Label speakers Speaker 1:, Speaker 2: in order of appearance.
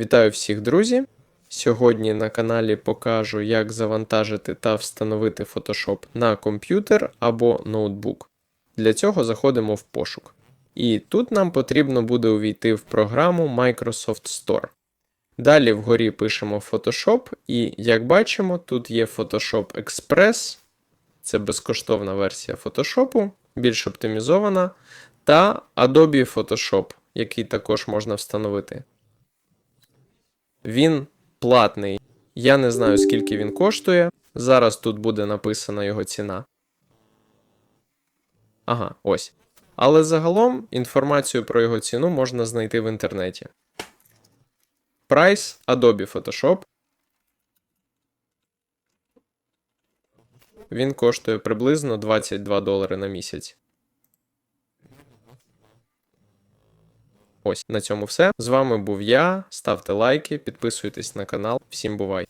Speaker 1: Вітаю всіх, друзі! Сьогодні на каналі покажу, як завантажити та встановити Photoshop на комп'ютер або ноутбук. Для цього заходимо в пошук. І тут нам потрібно буде увійти в програму Microsoft Store. Далі вгорі пишемо Photoshop, і як бачимо, тут є Photoshop Express, це безкоштовна версія Photoshop, більш оптимізована, та Adobe Photoshop, який також можна встановити. Він платний. Я не знаю, скільки він коштує. Зараз тут буде написана його ціна. Ага, ось. Але загалом інформацію про його ціну можна знайти в інтернеті. Прайс Adobe Photoshop. Він коштує приблизно 22 долари на місяць. Ось на цьому все. З вами був я. Ставте лайки, підписуйтесь на канал. Всім бувай!